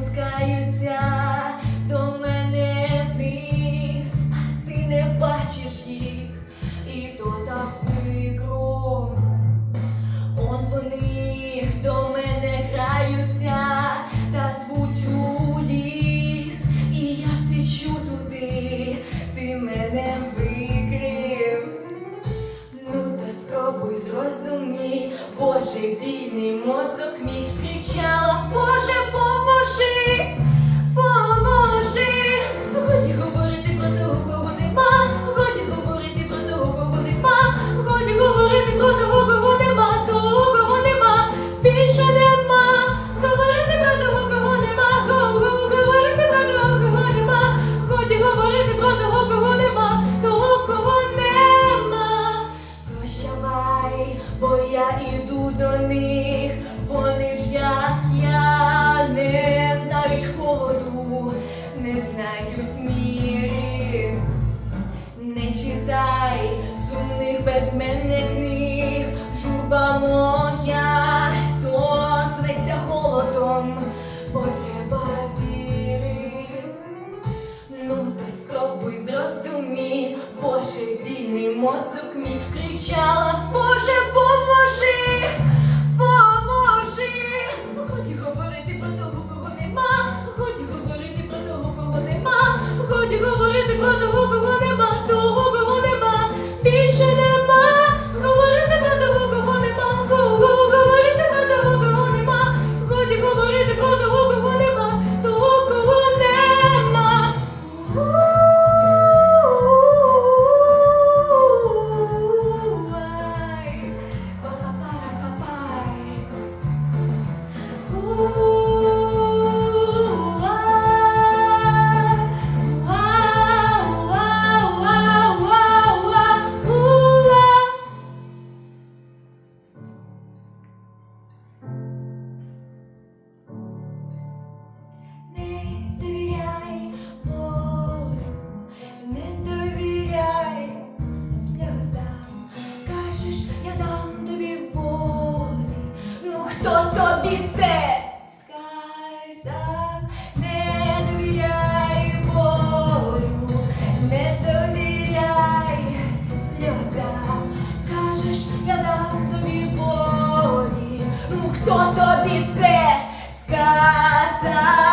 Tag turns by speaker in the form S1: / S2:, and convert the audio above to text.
S1: спускаються до мене вниз, ти не бачиш їх, і то так прикро. Он вони до мене граються та звуть у ліс, і я втечу туди, ти мене викрив. Ну, та спробуй зрозумій, Боже вільний мозок мій кричала. до них, вони ж, як я, не знають ходу, не знають міри, не читай сумних без мене книг, журба моя, то зветься холодом, потреба віри, ну то спробуй зрозумій, Боже вільний мозок. side.